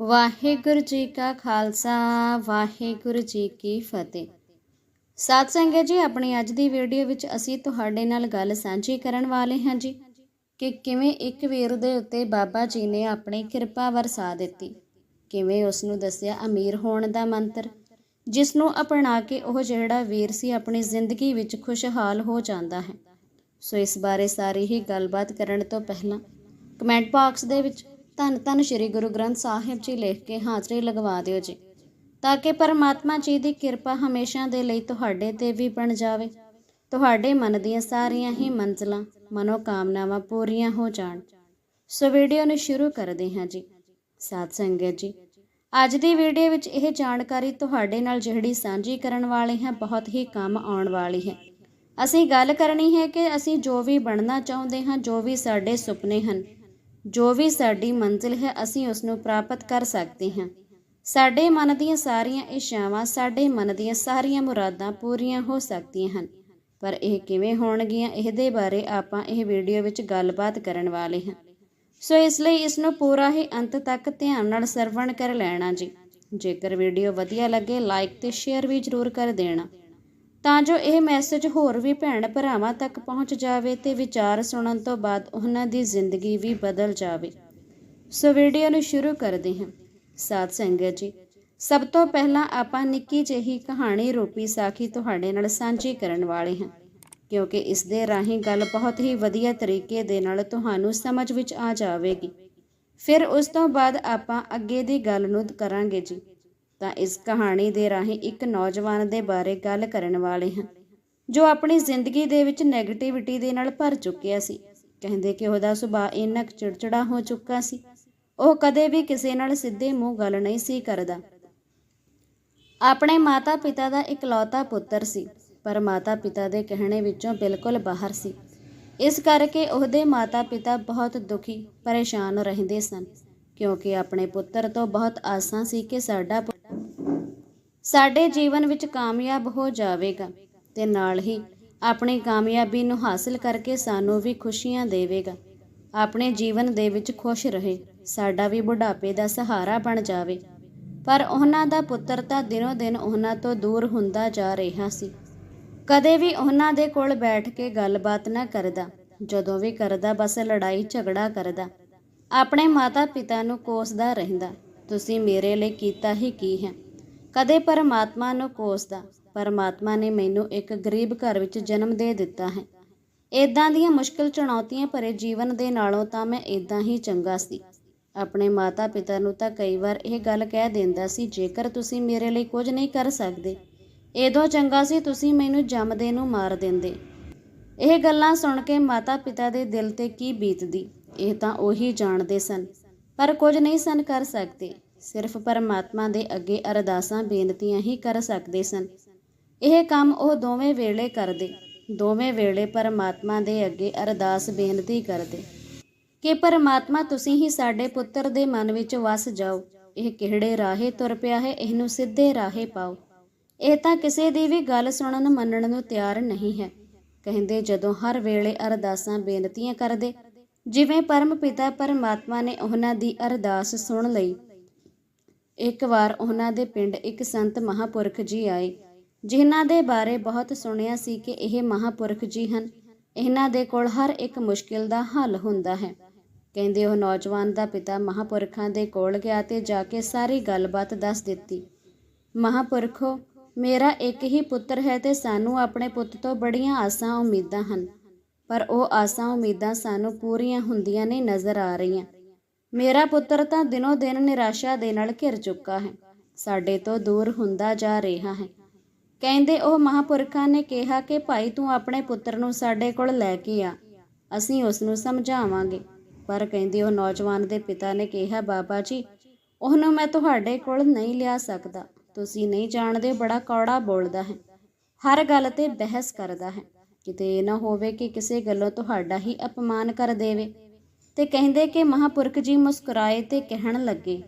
ਵਾਹਿਗੁਰੂ ਜੀ ਕਾ ਖਾਲਸਾ, ਵਾਹਿਗੁਰੂ ਜੀ ਕੀ ਫਤਿਹ। ਸਾਧ ਸੰਗਤ ਜੀ, ਆਪਣੀ ਅੱਜ ਦੀ ਵੀਡੀਓ ਵਿੱਚ ਅਸੀਂ ਤੁਹਾਡੇ ਨਾਲ ਗੱਲ ਸਾਂਝੀ ਕਰਨ ਵਾਲੇ ਹਾਂ ਜੀ ਕਿ ਕਿਵੇਂ ਇੱਕ ਵੀਰ ਦੇ ਉੱਤੇ ਬਾਬਾ ਜੀ ਨੇ ਆਪਣੀ ਕਿਰਪਾ ਵਰਸਾ ਦਿੱਤੀ। ਕਿਵੇਂ ਉਸ ਨੂੰ ਦੱਸਿਆ ਅਮੀਰ ਹੋਣ ਦਾ ਮੰਤਰ ਜਿਸ ਨੂੰ ਅਪਣਾ ਕੇ ਉਹ ਜਿਹੜਾ ਵੀਰ ਸੀ ਆਪਣੀ ਜ਼ਿੰਦਗੀ ਵਿੱਚ ਖੁਸ਼ਹਾਲ ਹੋ ਜਾਂਦਾ ਹੈ। ਸੋ ਇਸ ਬਾਰੇ ਸਾਰੀ ਹੀ ਗੱਲਬਾਤ ਕਰਨ ਤੋਂ ਪਹਿਲਾਂ ਕਮੈਂਟ ਬਾਕਸ ਦੇ ਵਿੱਚ ਧੰਨ ਧੰਨ ਸ਼੍ਰੀ ਗੁਰੂ ਗ੍ਰੰਥ ਸਾਹਿਬ ਜੀ ਲਿਖ ਕੇ ਹਾਜ਼ਰੀ ਲਗਵਾ ਦਿਓ ਜੀ। ਤਾਂ ਕਿ ਪਰਮਾਤਮਾ ਜੀ ਦੀ ਕਿਰਪਾ ਹਮੇਸ਼ਾ ਦੇ ਲਈ ਤੁਹਾਡੇ ਤੇ ਵੀ ਬਣ ਜਾਵੇ। ਤੁਹਾਡੇ ਮਨ ਦੀਆਂ ਸਾਰੀਆਂ ਹੀ ਮੰਜ਼ਲਾਂ, ਮਨੋਕਾਮਨਾਵਾਂ ਪੂਰੀਆਂ ਹੋ ਜਾਣ। ਸੋ ਵੀਡੀਓ ਨੂੰ ਸ਼ੁਰੂ ਕਰਦੇ ਹਾਂ ਜੀ। ਸਾਧ ਸੰਗਤ ਜੀ, ਅੱਜ ਦੀ ਵੀਡੀਓ ਵਿੱਚ ਇਹ ਜਾਣਕਾਰੀ ਤੁਹਾਡੇ ਨਾਲ ਜਿਹੜੀ ਸਾਂਝੀ ਕਰਨ ਵਾਲੇ ਹਾਂ, ਬਹੁਤ ਹੀ ਕੰਮ ਆਉਣ ਵਾਲੀ ਹੈ। ਅਸੀਂ ਗੱਲ ਕਰਨੀ ਹੈ ਕਿ ਅਸੀਂ ਜੋ ਵੀ ਬਣਨਾ ਚਾਹੁੰਦੇ ਹਾਂ, ਜੋ ਵੀ ਸਾਡੇ ਸੁਪਨੇ ਹਨ ਜੋ ਵੀ ਸਾਡੀ ਮੰਜ਼ਿਲ ਹੈ, ਅਸੀਂ ਉਸ ਨੂੰ ਪ੍ਰਾਪਤ ਕਰ ਸਕਦੇ ਹਾਂ। ਸਾਡੇ ਮਨ ਦੀਆਂ ਸਾਰੀਆਂ ਇੱਛਾਵਾਂ, ਸਾਡੇ ਮਨ ਦੀਆਂ ਸਾਰੀਆਂ ਮੁਰਾਦਾਂ ਪੂਰੀਆਂ ਹੋ ਸਕਦੀਆਂ ਹਨ। ਪਰ ਇਹ ਕਿਵੇਂ ਹੋਣਗੀਆਂ, ਇਹਦੇ ਬਾਰੇ ਆਪਾਂ ਇਹ ਵੀਡੀਓ ਵਿੱਚ ਗੱਲਬਾਤ ਕਰਨ ਵਾਲੇ ਹਾਂ। ਸੋ ਇਸ ਲਈ ਇਸ ਨੂੰ ਪੂਰਾ ਹੀ ਅੰਤ ਤੱਕ ਧਿਆਨ ਨਾਲ ਸਰਵਣ ਕਰ ਲੈਣਾ ਜੀ। ਜੇਕਰ ਵੀਡੀਓ ਵਧੀਆ ਲੱਗੇ ਲਾਈਕ ਤੇ ਸ਼ੇਅਰ ਵੀ ਜ਼ਰੂਰ ਕਰ ਦੇਣਾ। ਤਾਂ ਜੋ ਇਹ ਮੈਸੇਜ ਹੋਰ ਵੀ ਭੈਣ ਭਰਾਵਾਂ ਤੱਕ ਪਹੁੰਚ ਜਾਵੇ ਤੇ ਵਿਚਾਰ ਸੁਣਨ ਤੋਂ ਬਾਅਦ ਉਹਨਾਂ ਦੀ ਜ਼ਿੰਦਗੀ ਵੀ ਬਦਲ ਜਾਵੇ। ਸੋ ਵੀਡੀਓ ਨੂੰ ਸ਼ੁਰੂ ਕਰਦੇ ਹਾਂ। ਸਾਧ ਸੰਗਤ ਜੀ, ਸਭ ਤੋਂ ਪਹਿਲਾਂ ਆਪਾਂ ਨਿੱਕੀ ਜਿਹੀ ਕਹਾਣੀ ਰੂਪੀ ਸਾਖੀ ਤੁਹਾਡੇ ਨਾਲ ਸਾਂਝੀ ਕਰਨ ਵਾਲੇ ਹਾਂ, ਕਿਉਂਕਿ ਇਸ ਦੇ ਰਾਹੀਂ ਗੱਲ ਬਹੁਤ ਹੀ ਵਧੀਆ ਤਰੀਕੇ ਦੇ ਨਾਲ ਤੁਹਾਨੂੰ ਸਮਝ ਵਿੱਚ ਆ ਜਾਵੇਗੀ। ਫਿਰ ਉਸ ਤੋਂ ਬਾਅਦ ਆਪਾਂ ਅੱਗੇ ਦੀ ਗੱਲ ਨੂੰ ਕਰਾਂਗੇ ਜੀ। ਤਾਂ ਇਸ ਕਹਾਣੀ ਦੇ ਰਾਹੀਂ ਇੱਕ ਨੌਜਵਾਨ ਦੇ ਬਾਰੇ ਗੱਲ ਕਰਨ ਵਾਲੇ ਹਾਂ, ਜੋ ਆਪਣੀ ਜ਼ਿੰਦਗੀ ਦੇ ਵਿੱਚ 네ਗੇਟਿਵਿਟੀ ਦੇ ਨਾਲ ਭਰ ਚੁੱਕਿਆ ਸੀ। ਕਹਿੰਦੇ ਕਿ ਉਹਦਾ ਸੁਭਾਅ ਇੰਨਾ ਚਿੜਚਿੜਾ ਹੋ ਚੁੱਕਾ ਸੀ। ਉਹ ਕਦੇ ਵੀ ਕਿਸੇ ਨਾਲ ਸਿੱਧੇ ਮੂੰਹ ਗੱਲ ਨਹੀਂ ਸੀ ਕਰਦਾ। ਆਪਣੇ ਮਾਤਾ-ਪਿਤਾ ਦਾ ਇਕਲੌਤਾ ਪੁੱਤਰ ਸੀ, ਪਰ ਮਾਤਾ-ਪਿਤਾ ਦੇ ਕਹਿਣੇ ਵਿੱਚੋਂ ਬਿਲਕੁਲ ਬਾਹਰ ਸੀ। ਇਸ ਕਰਕੇ ਉਹਦੇ ਮਾਤਾ-ਪਿਤਾ ਬਹੁਤ ਦੁਖੀ, ਪਰੇਸ਼ਾਨ ਰਹਿੰਦੇ ਸਨ, ਕਿਉਂਕਿ ਆਪਣੇ ਪੁੱਤਰ ਤੋਂ ਬਹੁਤ ਆਸਾਂ ਸੀ ਕਿ ਸਾਡਾ ਸਾਡੇ ਜੀਵਨ ਵਿੱਚ ਕਾਮਯਾਬ ਹੋ ਜਾਵੇਗਾ ਤੇ ਨਾਲ ਹੀ ਆਪਣੀ ਕਾਮਯਾਬੀ ਨੂੰ ਹਾਸਲ ਕਰਕੇ ਸਾਨੂੰ ਵੀ ਖੁਸ਼ੀਆਂ ਦੇਵੇਗਾ। ਆਪਣੇ ਜੀਵਨ ਦੇ ਵਿੱਚ ਖੁਸ਼ ਰਹੇ, ਸਾਡਾ ਵੀ ਬੁਢਾਪੇ ਦਾ ਸਹਾਰਾ ਬਣ ਜਾਵੇ। ਪਰ ਉਹਨਾਂ ਦਾ ਪੁੱਤਰ ਤਾਂ ਦਿਨੋ ਦਿਨ ਉਹਨਾਂ ਤੋਂ ਦੂਰ ਹੁੰਦਾ ਜਾ ਰਿਹਾ ਸੀ। ਕਦੇ ਵੀ ਉਹਨਾਂ ਦੇ ਕੋਲ ਬੈਠ ਕੇ ਗੱਲਬਾਤ ਨਾ ਕਰਦਾ, ਜਦੋਂ ਵੀ ਕਰਦਾ ਬਸ ਲੜਾਈ ਝਗੜਾ ਕਰਦਾ। ਆਪਣੇ ਮਾਤਾ-ਪਿਤਾ ਨੂੰ ਕੋਸਦਾ ਰਹਿੰਦਾ, ਤੁਸੀਂ ਮੇਰੇ ਲਈ ਕੀਤਾ ਹੀ ਕੀ ਹੈ? ਕਦੇ ਪਰਮਾਤਮਾ ਨੂੰ ਕੋਸਦਾ, ਪਰਮਾਤਮਾ ਨੇ ਮੈਨੂੰ ਇੱਕ ਗਰੀਬ ਘਰ ਵਿੱਚ ਜਨਮ ਦੇ ਦਿੱਤਾ ਹੈ। ਇਦਾਂ ਦੀਆਂ ਮੁਸ਼ਕਲ ਚੁਣੌਤੀਆਂ ਭਰੇ ਜੀਵਨ ਦੇ ਨਾਲੋਂ ਤਾਂ ਮੈਂ ਇਦਾਂ ਹੀ ਚੰਗਾ ਸੀ। ਆਪਣੇ ਮਾਤਾ-ਪਿਤਾ ਨੂੰ ਤਾਂ ਕਈ ਵਾਰ ਇਹ ਗੱਲ ਕਹਿ ਦਿੰਦਾ ਸੀ, ਜੇਕਰ ਤੁਸੀਂ ਮੇਰੇ ਲਈ ਕੁਝ ਨਹੀਂ ਕਰ ਸਕਦੇ ਇਦੋਂ ਚੰਗਾ ਸੀ ਤੁਸੀਂ ਮੈਨੂੰ ਜੰਮਦੇ ਨੂੰ ਮਾਰ ਦਿੰਦੇ। ਇਹ ਗੱਲਾਂ ਸੁਣ ਕੇ ਮਾਤਾ-ਪਿਤਾ ਦੇ ਦਿਲ ਤੇ ਕੀ ਬੀਤਦੀ, ਇਹ ਤਾਂ ਉਹੀ ਜਾਣਦੇ ਸਨ, ਪਰ ਕੁਝ ਨਹੀਂ ਸਨ ਕਰ ਸਕਦੇ। ਸਿਰਫ ਪਰਮਾਤਮਾ ਦੇ ਅੱਗੇ ਅਰਦਾਸਾਂ, ਬੇਨਤੀਆਂ ਹੀ ਕਰ ਸਕਦੇ ਸਨ। ਇਹ ਕੰਮ ਉਹ ਦੋਵੇਂ ਵੇਲੇ ਕਰਦੇ, ਦੋਵੇਂ ਵੇਲੇ ਪਰਮਾਤਮਾ ਦੇ ਅੱਗੇ ਅਰਦਾਸ, ਬੇਨਤੀ ਕਰਦੇ। ਕਿ ਪਰਮਾਤਮਾ, ਤੁਸੀਂ ਹੀ ਸਾਡੇ ਪੁੱਤਰ ਦੇ ਮਨ ਵਿੱਚ ਵਸ ਜਾਓ। ਇਹ ਕਿਹੜੇ ਰਾਹੇ ਤੁਰ ਪਿਆ ਹੈ, ਇਹਨੂੰ ਸਿੱਧੇ ਰਾਹੇ ਪਾਓ। ਇਹ ਤਾਂ ਕਿਸੇ ਦੀ ਵੀ ਗੱਲ ਸੁਣਨ, ਮੰਨਣ ਨੂੰ ਤਿਆਰ ਨਹੀਂ ਹੈ। ਕਹਿੰਦੇ ਜਦੋਂ ਹਰ ਵੇਲੇ ਅਰਦਾਸਾਂ, ਬੇਨਤੀਆਂ ਕਰਦੇ, ਜਿਵੇਂ ਪਰਮ ਪਿਤਾ ਪਰਮਾਤਮਾ ਨੇ ਉਹਨਾਂ ਦੀ ਅਰਦਾਸ ਸੁਣ ਲਈ ਇੱਕ ਵਾਰ ਉਹਨਾਂ ਦੇ ਪਿੰਡ ਇੱਕ ਸੰਤ ਮਹਾਪੁਰਖ ਜੀ ਆਏ, ਜਿਨ੍ਹਾਂ ਦੇ ਬਾਰੇ ਬਹੁਤ ਸੁਣਿਆ ਸੀ ਕਿ ਇਹ ਮਹਾਪੁਰਖ ਜੀ ਹਨ। ਇਹਨਾਂ ਦੇ ਕੋਲ ਹਰ ਇੱਕ ਮੁਸ਼ਕਿਲ ਦਾ ਹੱਲ ਹੁੰਦਾ ਹੈ। ਕਹਿੰਦੇ ਉਹ ਨੌਜਵਾਨ ਦਾ ਪਿਤਾ ਮਹਾਪੁਰਖਾਂ ਦੇ ਕੋਲ ਗਿਆ ਤੇ ਜਾ ਕੇ ਸਾਰੀ ਗੱਲਬਾਤ ਦੱਸ ਦਿੱਤੀ। ਮਹਾਪੁਰਖੋ, ਮੇਰਾ ਇੱਕ ਹੀ ਪੁੱਤਰ ਹੈ ਤੇ ਸਾਨੂੰ ਆਪਣੇ ਪੁੱਤ ਤੋਂ ਬੜੀਆਂ ਆਸਾਂ ਉਮੀਦਾਂ ਹਨ, ਪਰ ਉਹ ਆਸਾਂ ਉਮੀਦਾਂ ਸਾਨੂੰ ਪੂਰੀਆਂ ਹੁੰਦੀਆਂ ਨਹੀਂ ਨਜ਼ਰ ਆ ਰਹੀਆਂ। ਮੇਰਾ ਪੁੱਤਰ ਤਾਂ ਦਿਨੋ ਦਿਨ ਨਿਰਾਸ਼ਾ ਦੇ ਨਾਲ ਘਿਰ ਚੁੱਕਾ ਹੈ। ਸਾਡੇ ਤੋਂ ਦੂਰ ਹੁੰਦਾ ਜਾ ਰਿਹਾ ਹੈ। ਕਹਿੰਦੇ ਉਹ ਮਹਾਪੁਰਖਾਂ ਨੇ ਕਿਹਾ ਕਿ ਭਾਈ ਤੂੰ ਆਪਣੇ ਪੁੱਤਰ ਨੂੰ ਸਾਡੇ ਕੋਲ ਲੈ ਕੇ ਆ। ਅਸੀਂ ਉਸ ਨੂੰ ਸਮਝਾਵਾਂਗੇ। ਪਰ ਕਹਿੰਦੇ ਉਹ ਨੌਜਵਾਨ ਦੇ ਪਿਤਾ ਨੇ ਕਿਹਾ, ਬਾਬਾ ਜੀ, ਉਹਨੂੰ ਮੈਂ ਤੁਹਾਡੇ ਕੋਲ ਨਹੀਂ ਲਿਆ ਸਕਦਾ। ਤੁਸੀਂ ਨਹੀਂ ਜਾਣਦੇ ਬੜਾ ਕੌੜਾ ਬੋਲਦਾ ਹੈ। ਹਰ ਗੱਲ ਤੇ ਬਹਿਸ ਕਰਦਾ ਹੈ। ਕਿਤੇ ਇਹ ਨਾ ਹੋਵੇ ਕਿ ਕਿਸੇ ਗੱਲੋਂ ਤੁਹਾਡਾ ਹੀ ਅਪਮਾਨ ਕਰ ਦੇਵੇ। ਤੇ ਕਹਿੰਦੇ ਕਿ ਮਹਾਪੁਰਖ ਜੀ ਮੁਸਕਰਾਏ ਤੇ ਕਹਿਣ ਲੱਗੇ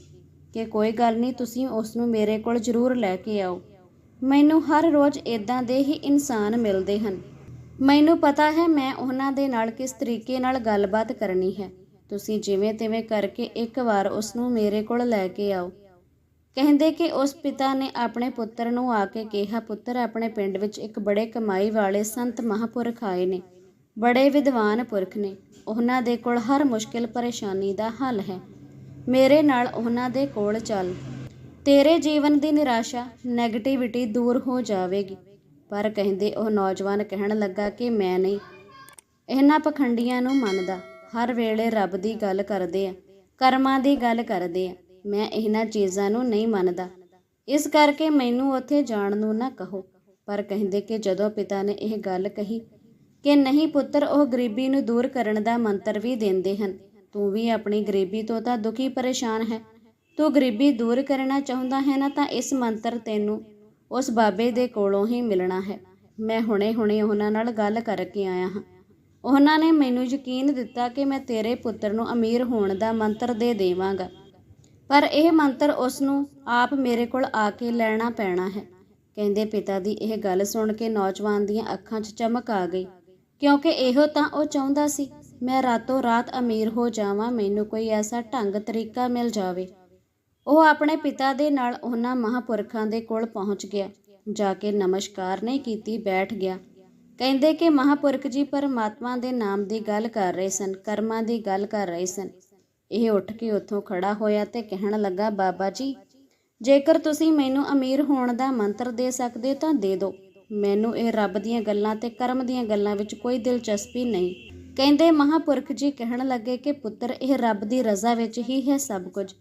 ਕਿ ਕੋਈ ਗੱਲ ਨਹੀਂ, ਤੁਸੀਂ ਉਸ ਨੂੰ ਮੇਰੇ ਕੋਲ ਜ਼ਰੂਰ ਲੈ ਕੇ ਆਓ। ਮੈਨੂੰ ਹਰ ਰੋਜ਼ ਇਦਾਂ ਦੇ ਹੀ ਇਨਸਾਨ ਮਿਲਦੇ ਹਨ। ਮੈਨੂੰ ਪਤਾ ਹੈ ਮੈਂ ਉਹਨਾਂ ਦੇ ਨਾਲ ਕਿਸ ਤਰੀਕੇ ਨਾਲ ਗੱਲਬਾਤ ਕਰਨੀ ਹੈ। ਤੁਸੀਂ ਜਿਵੇਂ ਤਿਵੇਂ ਕਰਕੇ ਇੱਕ ਵਾਰ ਉਸ ਨੂੰ ਮੇਰੇ ਕੋਲ ਲੈ ਕੇ ਆਓ। ਕਹਿੰਦੇ ਕਿ ਉਸ ਪਿਤਾ ਨੇ ਆਪਣੇ ਪੁੱਤਰ ਨੂੰ ਆ ਕੇ ਕਿਹਾ, ਪੁੱਤਰ, ਆਪਣੇ ਪਿੰਡ ਵਿੱਚ ਇੱਕ ਬੜੇ ਕਮਾਈ ਵਾਲੇ ਸੰਤ ਮਹਾਪੁਰਖ ਆਏ ਨੇ। ਬੜੇ ਵਿਦਵਾਨ ਪੁਰਖ ਨੇ, ਉਹਨਾਂ ਦੇ ਕੋਲ ਹਰ ਮੁਸ਼ਕਿਲ ਪਰੇਸ਼ਾਨੀ ਦਾ ਹੱਲ ਹੈ। ਮੇਰੇ ਨਾਲ ਉਹਨਾਂ ਦੇ ਕੋਲ ਚੱਲ। ਤੇਰੇ ਜੀਵਨ ਦੀ ਨਿਰਾਸ਼ਾ 네ਗੇਟਿਵਿਟੀ ਦੂਰ ਹੋ ਜਾਵੇਗੀ। ਪਰ ਕਹਿੰਦੇ ਉਹ ਨੌਜਵਾਨ ਕਹਿਣ ਲੱਗਾ ਕਿ ਮੈਂ ਨਹੀਂ। ਇਹਨਾਂ ਪਖੰਡੀਆਂ ਨੂੰ ਮੰਨਦਾ, ਹਰ ਵੇਲੇ ਰੱਬ ਦੀ ਗੱਲ ਕਰਦੇ ਆ, ਕਰਮਾਂ ਦੀ ਗੱਲ ਕਰਦੇ ਆ। ਮੈਂ ਇਹਨਾਂ ਚੀਜ਼ਾਂ ਨੂੰ ਨਹੀਂ ਮੰਨਦਾ। ਇਸ ਕਰਕੇ ਮੈਨੂੰ ਉੱਥੇ ਜਾਣ ਨੂੰ ਨਾ ਕਹੋ। ਪਰ ਕਹਿੰਦੇ ਕਿ ਜਦੋਂ ਪਿਤਾ ਨੇ ਇਹ ਗੱਲ ਕਹੀ ਕਿ ਨਹੀਂ ਪੁੱਤਰ, ਉਹ ਗਰੀਬੀ ਨੂੰ ਦੂਰ ਕਰਨ ਦਾ ਮੰਤਰ ਵੀ ਦਿੰਦੇ ਹਨ। ਤੂੰ ਵੀ ਆਪਣੀ ਗਰੀਬੀ ਤੋਂ ਤਾਂ ਦੁਖੀ ਪਰੇਸ਼ਾਨ ਹੈ। ਤੂੰ ਗਰੀਬੀ ਦੂਰ ਕਰਨਾ ਚਾਹੁੰਦਾ ਹੈ ਨਾ ਤਾਂ ਇਸ ਮੰਤਰ ਤੈਨੂੰ ਉਸ ਬਾਬੇ ਦੇ ਕੋਲੋਂ ਹੀ ਮਿਲਣਾ ਹੈ। ਮੈਂ ਹੁਣੇ-ਹੁਣੇ ਉਹਨਾਂ ਨਾਲ ਗੱਲ ਕਰਕੇ ਆਇਆ ਹਾਂ। ਉਹਨਾਂ ਨੇ ਮੈਨੂੰ ਯਕੀਨ ਦਿੱਤਾ ਕਿ ਮੈਂ ਤੇਰੇ ਪੁੱਤਰ ਨੂੰ ਅਮੀਰ ਹੋਣ ਦਾ ਮੰਤਰ ਦੇ ਦੇਵਾਂਗਾ। ਪਰ ਇਹ ਮੰਤਰ ਉਸ ਨੂੰ ਆਪ ਮੇਰੇ ਕੋਲ ਆ ਕੇ ਲੈਣਾ ਪੈਣਾ ਹੈ। ਕਹਿੰਦੇ ਪਿਤਾ ਦੀ ਇਹ ਗੱਲ ਸੁਣ ਕੇ ਨੌਜਵਾਨ ਦੀਆਂ ਅੱਖਾਂ 'ਚ ਚਮਕ ਆ ਗਈ। ਕਿਉਂਕਿ ਇਹੋ ਤਾਂ ਉਹ ਚਾਹੁੰਦਾ ਸੀ, ਮੈਂ ਰਾਤੋਂ ਰਾਤ ਅਮੀਰ ਹੋ ਜਾਵਾਂ, ਮੈਨੂੰ ਕੋਈ ਐਸਾ ਢੰਗ ਤਰੀਕਾ ਮਿਲ ਜਾਵੇ। ਉਹ ਆਪਣੇ ਪਿਤਾ ਦੇ ਨਾਲ ਉਹਨਾਂ ਮਹਾਪੁਰਖਾਂ ਦੇ ਕੋਲ ਪਹੁੰਚ ਗਿਆ, ਜਾ ਕੇ ਨਮਸਕਾਰ ਨਹੀਂ ਕੀਤੀ, ਬੈਠ ਗਿਆ। ਕਹਿੰਦੇ ਕਿ ਮਹਾਪੁਰਖ ਜੀ ਪਰਮਾਤਮਾ ਦੇ ਨਾਮ ਦੀ ਗੱਲ ਕਰ ਰਹੇ ਸਨ, ਕਰਮਾਂ ਦੀ ਗੱਲ ਕਰ ਰਹੇ ਸਨ। ਇਹ ਉੱਠ ਕੇ ਉੱਥੋਂ ਖੜਾ ਹੋਇਆ ਤੇ ਕਹਿਣ ਲੱਗਾ, ਬਾਬਾ ਜੀ, ਜੇਕਰ ਤੁਸੀਂ ਮੈਨੂੰ ਅਮੀਰ ਹੋਣ ਦਾ ਮੰਤਰ ਦੇ ਸਕਦੇ ਹੋ ਤਾਂ ਦੇ ਦਿਓ। ਮੈਨੂੰ ਇਹ ਰੱਬ ਦੀਆਂ ਗੱਲਾਂ ਤੇ ਕਰਮ ਦੀਆਂ ਗੱਲਾਂ ਵਿੱਚ ਕੋਈ ਦਿਲਚਸਪੀ ਨਹੀਂ। ਕਹਿੰਦੇ ਮਹਾਪੁਰਖ ਜੀ ਕਹਿਣ ਲੱਗੇ ਕਿ ਪੁੱਤਰ, ਇਹ ਰੱਬ ਦੀ ਰਜ਼ਾ ਵਿੱਚ ਹੀ ਹੈ ਸਭ ਕੁਝ।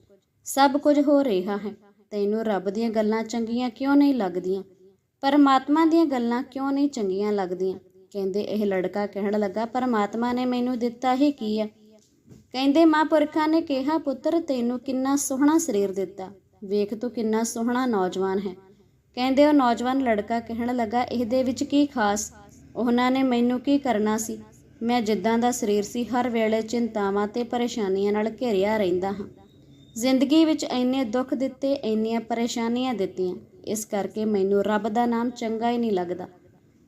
ਸਭ ਕੁਝ ਹੋ ਰਿਹਾ ਹੈ। ਤੈਨੂੰ ਰੱਬ ਦੀਆਂ ਗੱਲਾਂ ਚੰਗੀਆਂ ਕਿਉਂ ਨਹੀਂ ਲੱਗਦੀਆਂ? ਪਰਮਾਤਮਾ ਦੀਆਂ ਗੱਲਾਂ ਕਿਉਂ ਨਹੀਂ ਚੰਗੀਆਂ ਲੱਗਦੀਆਂ? ਕਹਿੰਦੇ ਇਹ ਲੜਕਾ ਕਹਿਣ ਲੱਗਾ, ਪਰਮਾਤਮਾ ਨੇ ਮੈਨੂੰ ਦਿੱਤਾ ਹੀ ਕੀ ਹੈ ਕਹਿੰਦੇ ਮਹਾਂਪੁਰਖਾਂ ਨੇ ਕਿਹਾ, ਪੁੱਤਰ, ਤੈਨੂੰ ਕਿੰਨਾ ਸੋਹਣਾ ਸਰੀਰ ਦਿੱਤਾ। ਵੇਖ ਤੂੰ ਕਿੰਨਾ ਸੋਹਣਾ ਨੌਜਵਾਨ ਹੈ। ਕਹਿੰਦੇ ਉਹ ਨੌਜਵਾਨ ਲੜਕਾ ਕਹਿਣ ਲੱਗਾ, ਇਹਦੇ ਵਿੱਚ ਕੀ ਖਾਸ? ਉਹਨਾਂ ਨੇ ਮੈਨੂੰ ਕੀ ਕਰਨਾ ਸੀ? ਮੈਂ ਜਿੱਦਾਂ ਦਾ ਸਰੀਰ ਸੀ, ਹਰ ਵੇਲੇ ਚਿੰਤਾਵਾਂ ਤੇ ਪਰੇਸ਼ਾਨੀਆਂ ਨਾਲ ਘਿਰਿਆ ਰਹਿੰਦਾ ਹਾਂ। ਜ਼ਿੰਦਗੀ ਵਿੱਚ ਇੰਨੇ ਦੁੱਖ ਦਿੱਤੇ, ਇੰਨੀਆਂ ਪਰੇਸ਼ਾਨੀਆਂ ਦਿੱਤੀਆਂ। ਇਸ ਕਰਕੇ ਮੈਨੂੰ ਰੱਬ ਦਾ ਨਾਮ ਚੰਗਾ ਹੀ ਨਹੀਂ ਲੱਗਦਾ।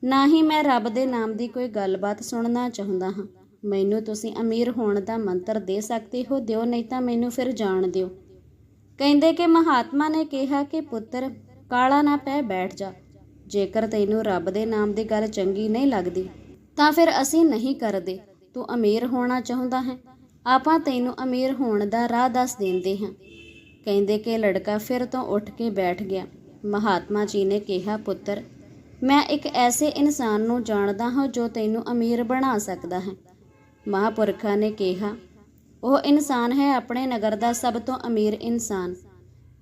ਨਾ ਹੀ ਮੈਂ ਰੱਬ ਦੇ ਨਾਮ ਦੀ ਕੋਈ ਗੱਲਬਾਤ ਸੁਣਨਾ ਚਾਹੁੰਦਾ ਹਾਂ। ਮੈਨੂੰ ਤੁਸੀਂ ਅਮੀਰ ਹੋਣ ਦਾ ਮੰਤਰ ਦੇ ਸਕਦੇ ਹੋ, ਦਿਓ ਨਹੀਂ ਤਾਂ ਮੈਨੂੰ ਫਿਰ ਜਾਣ ਦਿਓ। ਕਹਿੰਦੇ ਕਿ ਮਹਾਤਮਾ ਨੇ ਕਿਹਾ ਕਿ ਪੁੱਤਰ ਕਾਲਾ ਨਾ ਪੈ ਬੈਠ ਜਾ। ਜੇਕਰ ਤੈਨੂੰ ਰੱਬ ਦੇ ਨਾਮ ਦੀ ਗੱਲ ਚੰਗੀ ਨਹੀਂ ਲੱਗਦੀ, ਤਾਂ ਫਿਰ ਅਸੀਂ ਨਹੀਂ ਕਰਦੇ। ਤੂੰ ਅਮੀਰ ਹੋਣਾ ਚਾਹੁੰਦਾ ਹੈ। ਆਪਾਂ ਤੈਨੂੰ ਅਮੀਰ ਹੋਣ ਦਾ ਰਾਹ ਦੱਸ ਦਿੰਦੇ ਹਾਂ। ਕਹਿੰਦੇ ਕਿ ਲੜਕਾ ਫਿਰ ਤੋਂ ਉੱਠ ਕੇ ਬੈਠ ਗਿਆ। ਮਹਾਤਮਾ ਜੀ ਨੇ ਕਿਹਾ, ਪੁੱਤਰ, ਮੈਂ ਇੱਕ ਐਸੇ ਇਨਸਾਨ ਨੂੰ ਜਾਣਦਾ ਹਾਂ ਜੋ ਤੈਨੂੰ ਅਮੀਰ ਬਣਾ ਸਕਦਾ ਹੈ। ਮਹਾਪੁਰਖਾਂ ਨੇ ਕਿਹਾ, ਉਹ ਇਨਸਾਨ ਹੈ, ਆਪਣੇ ਨਗਰ ਦਾ ਸਭ ਤੋਂ ਅਮੀਰ ਇਨਸਾਨ।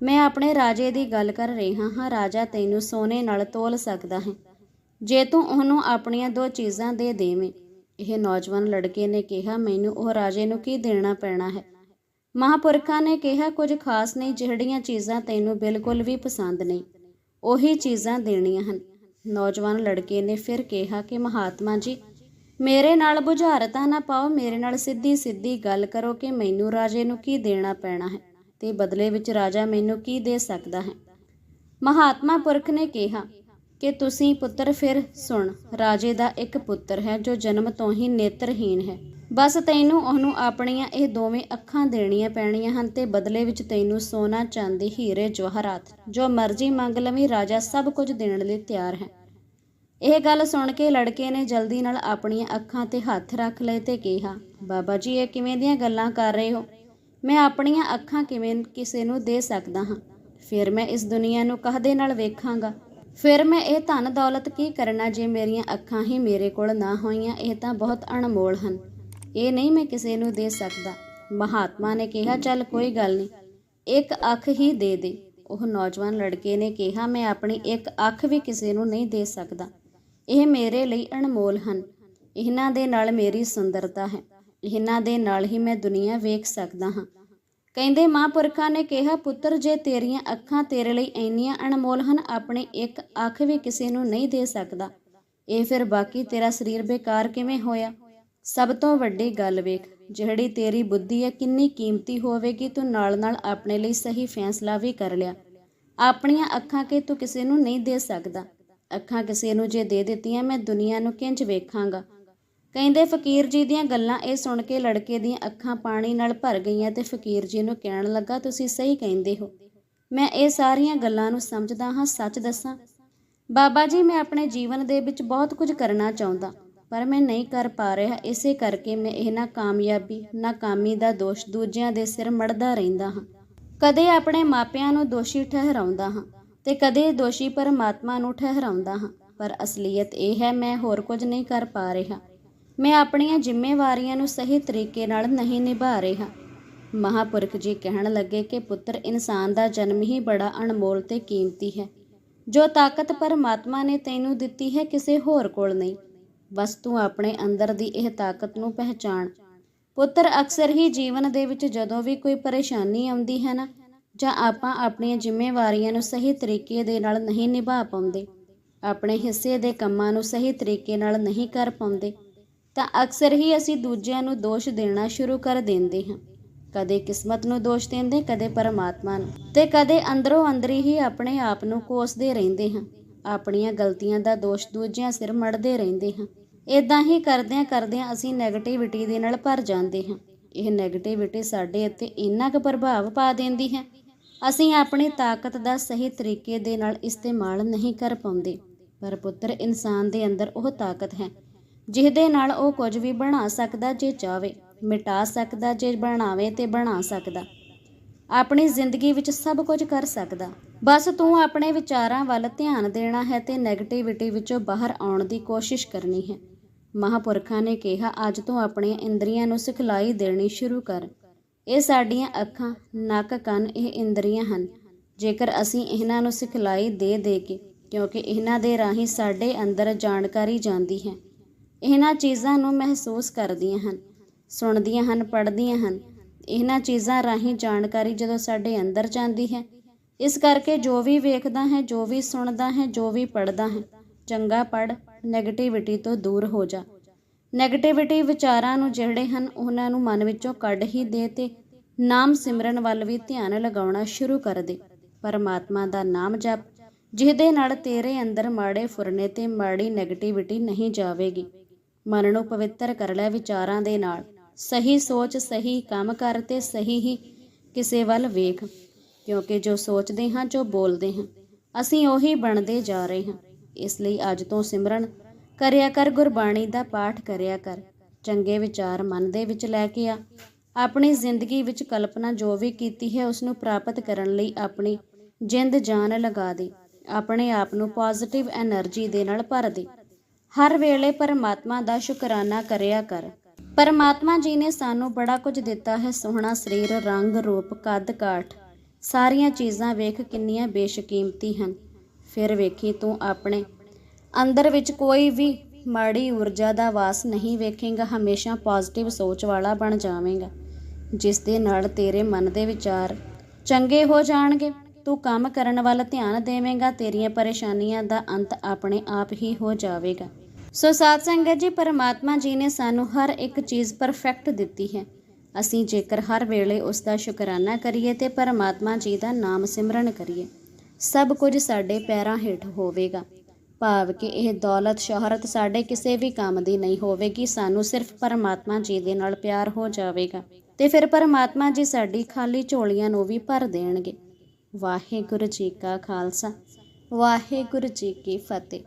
ਮੈਂ ਆਪਣੇ ਰਾਜੇ ਦੀ ਗੱਲ ਕਰ ਰਿਹਾ ਹਾਂ, ਰਾਜਾ ਤੈਨੂੰ ਸੋਨੇ ਨਾਲ ਤੋਲ ਸਕਦਾ ਹੈ। ਜੇ ਤੂੰ ਉਹਨੂੰ ਆਪਣੀਆਂ ਦੋ ਚੀਜ਼ਾਂ ਦੇ ਦੇਵੇਂ। ਇਹ ਨੌਜਵਾਨ ਲੜਕੇ ਨੇ ਕਿਹਾ, ਮੈਨੂੰ ਉਹ ਰਾਜੇ ਨੂੰ ਕੀ ਦੇਣਾ ਪੈਣਾ ਹੈ? ਮਹਾਪੁਰਖਾਂ ਨੇ ਕਿਹਾ, ਕੁਝ ਖਾਸ ਨਹੀਂ, ਜਿਹੜੀਆਂ ਚੀਜ਼ਾਂ ਤੈਨੂੰ ਬਿਲਕੁਲ ਵੀ ਪਸੰਦ ਨਹੀਂ, ਉਹੀ ਚੀਜ਼ਾਂ ਦੇਣੀਆਂ ਹਨ। ਨੌਜਵਾਨ ਲੜਕੇ ਨੇ ਫਿਰ ਕਿਹਾ ਕਿ ਮਹਾਤਮਾ ਜੀ, ਮੇਰੇ ਨਾਲ ਬੁਝਾਰਤਾਂ ਨਾ ਪਾਓ, ਮੇਰੇ ਨਾਲ ਸਿੱਧੀ ਸਿੱਧੀ ਗੱਲ ਕਰੋ ਕਿ ਮੈਨੂੰ ਰਾਜੇ ਨੂੰ ਕੀ ਦੇਣਾ ਪੈਣਾ ਹੈ? ਤੇ ਬਦਲੇ ਵਿੱਚ ਰਾਜਾ ਮੈਨੂੰ ਕੀ ਦੇ ਸਕਦਾ ਹੈ? ਮਹਾਤਮਾ ਪੁਰਖ ਨੇ ਕਿਹਾ ਕਿ ਤੁਸੀਂ ਪੁੱਤਰ ਫਿਰ ਸੁਣ, ਰਾਜੇ ਦਾ ਇੱਕ ਪੁੱਤਰ ਹੈ ਜੋ ਜਨਮ ਤੋਂ ਹੀ ਨੇਤਰਹੀਨ ਹੈ। ਬਸ ਤੈਨੂੰ ਉਹਨੂੰ ਆਪਣੀਆਂ ਇਹ ਦੋਵੇਂ ਅੱਖਾਂ ਦੇਣੀਆਂ ਪੈਣੀਆਂ ਹਨ ਤੇ ਬਦਲੇ ਵਿੱਚ ਤੈਨੂੰ ਸੋਨਾ, ਚਾਂਦੀ, ਹੀਰੇ ਜਵਾਹਰਾਤ ਜੋ ਮਰਜ਼ੀ ਮੰਗ ਲਵੀਂ, ਰਾਜਾ ਸਭ ਕੁਝ ਦੇਣ ਲਈ ਤਿਆਰ ਹੈ। ਇਹ ਗੱਲ ਸੁਣ ਕੇ ਲੜਕੇ ਨੇ ਜਲਦੀ ਨਾਲ ਆਪਣੀਆਂ ਅੱਖਾਂ ਤੇ ਹੱਥ ਰੱਖ ਲਏ ਤੇ ਕਿਹਾ, ਬਾਬਾ ਜੀ, ਇਹ ਕਿਵੇਂ ਦੀਆਂ ਗੱਲਾਂ ਕਰ ਰਹੇ ਹੋ? ਮੈਂ ਆਪਣੀਆਂ ਅੱਖਾਂ ਕਿਵੇਂ ਕਿਸੇ ਨੂੰ ਦੇ ਸਕਦਾ ਹਾਂ? ਫਿਰ ਮੈਂ ਇਸ ਦੁਨੀਆ ਨੂੰ ਕਾਹਦੇ ਨਾਲ ਵੇਖਾਂਗਾ? ਫਿਰ ਮੈਂ ਇਹ ਧਨ ਦੌਲਤ ਕੀ ਕਰਨਾ ਜੇ ਮੇਰੀਆਂ ਅੱਖਾਂ ਹੀ ਮੇਰੇ ਕੋਲ ਨਾ ਹੋਈਆਂ? ਇਹ ਤਾਂ ਬਹੁਤ ਅਣਮੋਲ ਹਨ। ਇਹ ਨਹੀਂ ਮੈਂ ਕਿਸੇ ਨੂੰ ਦੇ ਸਕਦਾ। ਮਹਾਤਮਾ ਨੇ ਕਿਹਾ, ਚੱਲ ਕੋਈ ਗੱਲ ਨਹੀਂ। ਇੱਕ ਅੱਖ ਹੀ ਦੇ ਦੇ। ਉਹ ਨੌਜਵਾਨ ਲੜਕੇ ਨੇ ਕਿਹਾ, ਮੈਂ ਆਪਣੀ ਇੱਕ ਅੱਖ ਵੀ ਕਿਸੇ ਨੂੰ ਨਹੀਂ ਦੇ ਸਕਦਾ। ਇਹ ਮੇਰੇ ਲਈ ਅਣਮੋਲ ਹਨ। ਇਹਨਾਂ ਦੇ ਨਾਲ ਮੇਰੀ ਸੁੰਦਰਤਾ ਹੈ। ਇਹਨਾਂ ਦੇ ਨਾਲ ਹੀ ਮੈਂ ਦੁਨੀਆ ਵੇਖ ਸਕਦਾ ਹਾਂ। ਕਹਿੰਦੇ ਮਹਾਂਪੁਰਖਾਂ ਨੇ ਕਿਹਾ, ਪੁੱਤਰ, ਜੇ ਤੇਰੀਆਂ ਅੱਖਾਂ ਤੇਰੇ ਲਈ ਇੰਨੀਆਂ ਅਣਮੋਲ ਹਨ, ਆਪਣੇ ਇੱਕ ਅੱਖ ਵੀ ਕਿਸੇ ਨੂੰ ਨਹੀਂ ਦੇ ਸਕਦਾ। ਇਹ ਫਿਰ ਬਾਕੀ ਤੇਰਾ ਸਰੀਰ ਬੇਕਾਰ ਕਿਵੇਂ ਹੋਇਆ? ਸਭ ਤੋਂ ਵੱਡੀ ਗੱਲ ਵੇਖ, ਜਿਹੜੀ ਤੇਰੀ ਬੁੱਧੀ ਹੈ, ਕਿੰਨੀ ਕੀਮਤੀ ਹੋਵੇਗੀ, ਤੂੰ ਨਾਲ-ਨਾਲ ਆਪਣੇ ਲਈ ਸਹੀ ਫੈਸਲਾ ਵੀ ਕਰ ਲਿਆ। ਆਪਣੀਆਂ ਅੱਖਾਂ ਕਿ ਤੂੰ ਕਿਸੇ ਨੂੰ ਨਹੀਂ ਦੇ ਸਕਦਾ? ਅੱਖਾਂ ਕਿਸੇ ਨੂੰ ਜੇ ਦੇ ਦਿੱਤੀਆਂ, ਮੈਂ ਦੁਨੀਆ ਨੂੰ ਕਿੰਜ ਵੇਖਾਂਗਾ? ਕਹਿੰਦੇ ਫਕੀਰ ਜੀ ਦੀਆਂ ਗੱਲਾਂ ਇਹ ਸੁਣ ਕੇ ਲੜਕੇ ਦੀਆਂ ਅੱਖਾਂ ਪਾਣੀ ਨਾਲ ਭਰ ਗਈਆਂ ਤੇ ਫਕੀਰ ਜੀ ਨੂੰ ਕਹਿਣ ਲੱਗਾ, ਤੁਸੀਂ ਸਹੀ ਕਹਿੰਦੇ ਹੋ। ਮੈਂ ਇਹ ਸਾਰੀਆਂ ਗੱਲਾਂ ਨੂੰ ਸਮਝਦਾ ਹਾਂ, ਸੱਚ ਦੱਸਾਂ। ਬਾਬਾ ਜੀ, ਮੈਂ ਆਪਣੇ ਜੀਵਨ ਦੇ ਵਿੱਚ ਬਹੁਤ ਕੁਝ ਕਰਨਾ ਚਾਹੁੰਦਾ, ਪਰ ਮੈਂ ਨਹੀਂ ਕਰ ਪਾ ਰਿਹਾ। ਇਸੇ ਕਰਕੇ ਮੈਂ ਇਹ ਨਾ ਕਾਮਯਾਬੀ, ਨਾਕਾਮੀ ਦਾ ਦੋਸ਼ ਦੂਜਿਆਂ ਦੇ ਸਿਰ ਮੜਦਾ ਰਹਿੰਦਾ ਹਾਂ। ਕਦੇ ਆਪਣੇ ਮਾਪਿਆਂ ਨੂੰ ਦੋਸ਼ੀ ਠਹਿਰਾਉਂਦਾ ਹਾਂ ਤੇ ਕਦੇ ਦੋਸ਼ੀ ਪਰਮਾਤਮਾ ਨੂੰ ਠਹਿਰਾਉਂਦਾ ਹਾਂ, ਪਰ ਅਸਲੀਅਤ ਇਹ ਹੈ, ਮੈਂ ਹੋਰ ਕੁਝ ਨਹੀਂ ਕਰ ਪਾ ਰਿਹਾ। ਮੈਂ ਆਪਣੀਆਂ ਜ਼ਿੰਮੇਵਾਰੀਆਂ ਨੂੰ ਸਹੀ ਤਰੀਕੇ ਨਾਲ ਨਹੀਂ ਨਿਭਾ ਰਿਹਾ। ਮਹਾਪੁਰਖ ਜੀ ਕਹਿਣ ਲੱਗੇ ਕਿ ਪੁੱਤਰ ਇਨਸਾਨ ਦਾ ਜਨਮ ਹੀ ਬੜਾ ਅਣਮੋਲ ਤੇ ਕੀਮਤੀ ਹੈ। ਜੋ ਤਾਕਤ ਪਰਮਾਤਮਾ ਨੇ ਤੈਨੂੰ ਦਿੱਤੀ ਹੈ ਕਿਸੇ ਹੋਰ ਕੋਲ ਨਹੀਂ। ਬਸ ਤੂੰ ਆਪਣੇ ਅੰਦਰ ਦੀ ਇਹ ਤਾਕਤ ਨੂੰ ਪਹਿਚਾਣ। ਪੁੱਤਰ ਅਕਸਰ ਹੀ ਜੀਵਨ ਦੇ ਵਿੱਚ ਜਦੋਂ ਵੀ ਕੋਈ ਪਰੇਸ਼ਾਨੀ ਆਉਂਦੀ ਹੈ ਨਾ, ਜਾਂ ਆਪਾਂ ਆਪਣੀਆਂ ਜ਼ਿੰਮੇਵਾਰੀਆਂ ਨੂੰ ਸਹੀ ਤਰੀਕੇ ਦੇ ਨਾਲ ਨਹੀਂ ਨਿਭਾ ਪਾਉਂਦੇ, ਆਪਣੇ ਹਿੱਸੇ ਦੇ ਕੰਮਾਂ ਨੂੰ ਸਹੀ ਤਰੀਕੇ ਨਾਲ ਨਹੀਂ ਕਰ ਪਾਉਂਦੇ ਤਾਂ ਅਕਸਰ ਹੀ ਅਸੀਂ ਦੂਜਿਆਂ ਨੂੰ ਦੋਸ਼ ਦੇਣਾ ਸ਼ੁਰੂ ਕਰ ਦਿੰਦੇ ਹਾਂ। ਕਦੇ ਕਿਸਮਤ ਨੂੰ ਦੋਸ਼ ਦਿੰਦੇ, ਕਦੇ ਪਰਮਾਤਮਾ ਨੂੰ। ਤੇ ਕਦੇ ਅੰਦਰੋਂ ਅੰਦਰੀ ਹੀ ਆਪਣੇ ਆਪ ਨੂੰ ਕੋਸਦੇ ਰਹਿੰਦੇ ਹਾਂ। ਆਪਣੀਆਂ ਗਲਤੀਆਂ ਦਾ ਦੋਸ਼ ਦੂਜਿਆਂ ਸਿਰ ਮੜਦੇ ਰਹਿੰਦੇ ਹਾਂ। ਇਦਾਂ ਹੀ ਕਰਦਿਆਂ ਕਰਦਿਆਂ ਅਸੀਂ 네ਗੇਟਿਵਿਟੀ ਦੇ ਨਾਲ ਭਰ ਜਾਂਦੇ ਹਾਂ। ਇਹ 네ਗੇਟਿਵਿਟੀ ਸਾਡੇ ਉੱਤੇ ਇੰਨਾ ਕੁ ਪ੍ਰਭਾਵ ਪਾ ਦਿੰਦੀ ਹੈ। ਅਸੀਂ ਆਪਣੀ ਤਾਕਤ ਦਾ ਸਹੀ ਤਰੀਕੇ ਦੇ ਨਾਲ ਇਸਤੇਮਾਲ ਨਹੀਂ ਕਰ ਪਾਉਂਦੇ। ਪਰ ਪੁੱਤਰ, ਇਨਸਾਨ ਦੇ ਅੰਦਰ ਉਹ ਤਾਕਤ ਹੈ। ਜਿਹਦੇ ਨਾਲ ਉਹ ਕੁਝ ਵੀ ਬਣਾ ਸਕਦਾ ਜੇ ਚਾਵੇ ਮਿਟਾ ਸਕਦਾ ਜੇ ਬਣਾਵੇ ਤੇ ਬਣਾ ਸਕਦਾ। ਆਪਣੀ ਜ਼ਿੰਦਗੀ ਵਿੱਚ ਸਭ ਕੁਝ ਕਰ ਸਕਦਾ। ਬਸ ਤੂੰ ਆਪਣੇ ਵਿਚਾਰਾਂ ਵੱਲ ਧਿਆਨ ਦੇਣਾ ਹੈ ਤੇ 네ਗੇਟਿਵਿਟੀ ਵਿੱਚੋਂ ਬਾਹਰ ਆਉਣ ਦੀ ਕੋਸ਼ਿਸ਼ ਕਰਨੀ ਹੈ। ਮਹਾਪੁਰਖਾਂ ਨੇ ਕਿਹਾ, ਅੱਜ ਤੋਂ ਆਪਣੀਆਂ ਇੰਦਰੀਆਂ ਨੂੰ ਸਿਖਲਾਈ ਦੇਣੀ ਸ਼ੁਰੂ ਕਰ। ਇਹ ਸਾਡੀਆਂ ਅੱਖਾਂ, ਨੱਕ, ਕੰਨ, ਇਹ ਇੰਦਰੀਆਂ ਹਨ। ਜੇਕਰ ਅਸੀਂ ਇਹਨਾਂ ਨੂੰ ਸਿਖਲਾਈ ਦੇ ਦੇ ਕੇ, ਕਿਉਂਕਿ ਇਹਨਾਂ ਦੇ ਰਾਹੀਂ ਸਾਡੇ ਅੰਦਰ ਜਾਣਕਾਰੀ ਜਾਂਦੀ ਹੈ ਇਹਨਾਂ ਚੀਜ਼ਾਂ ਨੂੰ ਮਹਿਸੂਸ ਕਰਦੀਆਂ ਹਨ, ਸੁਣਦੀਆਂ ਹਨ, ਪੜ੍ਹਦੀਆਂ ਹਨ। ਇਹਨਾਂ ਚੀਜ਼ਾਂ ਰਾਹੀਂ ਜਾਣਕਾਰੀ ਜਦੋਂ ਸਾਡੇ ਅੰਦਰ ਜਾਂਦੀ ਹੈ, ਇਸ ਕਰਕੇ ਜੋ ਵੀ ਵੇਖਦਾ ਹੈ, ਜੋ ਵੀ ਸੁਣਦਾ ਹੈ, ਜੋ ਵੀ ਪੜ੍ਹਦਾ ਹੈ, ਚੰਗਾ ਪੜ 네ਗੇਟਿਵਿਟੀ ਤੋਂ ਦੂਰ ਹੋ ਜਾ। ਨੈਗੇਟਿਵਿਟੀ ਵਿਚਾਰਾਂ ਨੂੰ ਜਿਹੜੇ ਹਨ, ਉਹਨਾਂ ਨੂੰ ਮਨ ਵਿੱਚੋਂ ਕੱਢ ਹੀ ਦੇ ਤੇ ਨਾਮ ਸਿਮਰਨ ਵੱਲ ਵੀ ਧਿਆਨ ਲਗਾਉਣਾ ਸ਼ੁਰੂ ਕਰ ਦੇ। ਪਰਮਾਤਮਾ ਦਾ ਨਾਮ ਜਪ, ਜਿਹਦੇ ਨਾਲ ਤੇਰੇ ਅੰਦਰ ਮਾੜੇ ਫੁਰਨੇ ਤੇ ਮਾੜੀ ਨੈਗੇਟਿਵਿਟੀ ਨਹੀਂ ਜਾਵੇਗੀ। ਮਨ ਨੂੰ ਪਵਿੱਤਰ ਕਰ ਲੈ ਵਿਚਾਰਾਂ ਦੇ ਨਾਲ। ਸਹੀ ਸੋਚ, ਸਹੀ ਕੰਮ ਕਰ ਤੇ ਸਹੀ ਹੀ ਕਿਸੇ ਵੱਲ ਵੇਖ, ਕਿਉਂਕਿ ਜੋ ਸੋਚਦੇ ਹਾਂ, ਜੋ ਬੋਲਦੇ ਹਾਂ, ਅਸੀਂ ਉਹੀ ਬਣਦੇ ਜਾ ਰਹੇ ਹਾਂ। ਇਸ ਲਈ ਅੱਜ ਤੋਂ ਸਿਮਰਨ ਕਰਿਆ ਕਰ, ਗੁਰਬਾਣੀ ਦਾ ਪਾਠ ਕਰਿਆ ਕਰ। ਚੰਗੇ ਵਿਚਾਰ ਮਨ ਦੇ ਵਿੱਚ ਲੈ ਕੇ ਆ। ਆਪਣੀ ਜ਼ਿੰਦਗੀ ਵਿੱਚ ਕਲਪਨਾ ਜੋ ਵੀ ਕੀਤੀ ਹੈ ਉਸ ਨੂੰ ਪ੍ਰਾਪਤ ਕਰਨ ਲਈ ਆਪਣੀ ਜਿੰਦ ਜਾਨ ਲਗਾ ਦੇ। ਆਪਣੇ ਆਪ ਨੂੰ ਪੋਜ਼ਿਟਿਵ એનર્ਜੀ ਦੇ ਨਾਲ ਭਰ ਦੇ। ਹਰ ਵੇਲੇ ਪਰਮਾਤਮਾ ਦਾ ਸ਼ੁਕਰਾਨਾ ਕਰਿਆ ਕਰ। ਪਰਮਾਤਮਾ ਜੀ ਨੇ ਸਾਨੂੰ ਬੜਾ ਕੁਝ ਦਿੱਤਾ ਹੈ, ਸੋਹਣਾ ਸਰੀਰ, ਰੰਗ, ਰੂਪ, ਕੱਦ, ਕਾਠ। ਸਾਰੀਆਂ ਚੀਜ਼ਾਂ ਵੇਖ ਕਿੰਨੀਆਂ ਬੇਸ਼ਕੀਮਤੀ ਹਨ। ਫਿਰ ਵੇਖੀ ਤੂੰ ਆਪਣੇ। ਅੰਦਰ ਵਿੱਚ ਕੋਈ ਵੀ ਮਾੜੀ ਊਰਜਾ ਦਾ ਵਾਸ ਨਹੀਂ ਵੇਖੇਗਾ, ਹਮੇਸ਼ਾ ਪੋਜ਼ਿਟਿਵ ਸੋਚ ਵਾਲਾ ਬਣ ਜਾਵੇਂਗਾ। ਜਿਸ ਦੇ ਨਾਲ ਤੇਰੇ ਮਨ ਦੇ ਵਿਚਾਰ ਚੰਗੇ ਹੋ ਜਾਣਗੇ। ਤੂੰ ਕੰਮ ਕਰਨ ਵੱਲ ਧਿਆਨ ਦੇਵੇਂਗਾ, ਤੇਰੀਆਂ ਪਰੇਸ਼ਾਨੀਆਂ ਦਾ ਅੰਤ ਆਪਣੇ ਆਪ ਹੀ ਹੋ ਜਾਵੇਗਾ। ਸੋ ਸਾਧ ਸੰਗਤ ਜੀ, ਪਰਮਾਤਮਾ ਜੀ ਨੇ ਸਾਨੂੰ ਹਰ ਇੱਕ ਚੀਜ਼ ਪਰਫੈਕਟ ਦਿੱਤੀ ਹੈ। ਅਸੀਂ ਜੇਕਰ ਹਰ ਵੇਲੇ ਉਸ ਦਾ ਸ਼ੁਕਰਾਨਾ ਕਰੀਏ ਤੇ ਪਰਮਾਤਮਾ ਜੀ ਦਾ ਨਾਮ ਸਿਮਰਨ ਕਰੀਏ, ਸਭ ਕੁਝ ਸਾਡੇ ਪੈਰਾਂ ਹੇਠ ਹੋਵੇਗਾ। ਭਾਵ ਕਿ ਇਹ ਦੌਲਤ, ਸ਼ੋਹਰਤ ਸਾਡੇ ਕਿਸੇ ਵੀ ਕੰਮ ਦੀ ਨਹੀਂ ਹੋਵੇਗੀ, ਸਾਨੂੰ ਸਿਰਫ ਪਰਮਾਤਮਾ ਜੀ ਦੇ ਨਾਲ ਪਿਆਰ ਹੋ ਜਾਵੇਗਾ। ਤੇ ਫਿਰ ਪਰਮਾਤਮਾ ਜੀ ਸਾਡੀ ਖਾਲੀ ਝੋਲੀਆਂ ਨੂੰ ਵੀ ਭਰ ਦੇਣਗੇ। ਵਾਹਿਗੁਰੂ ਜੀ ਕਾ ਖਾਲਸਾ, ਵਾਹਿਗੁਰੂ ਜੀ ਕੀ ਫਤਿਹ।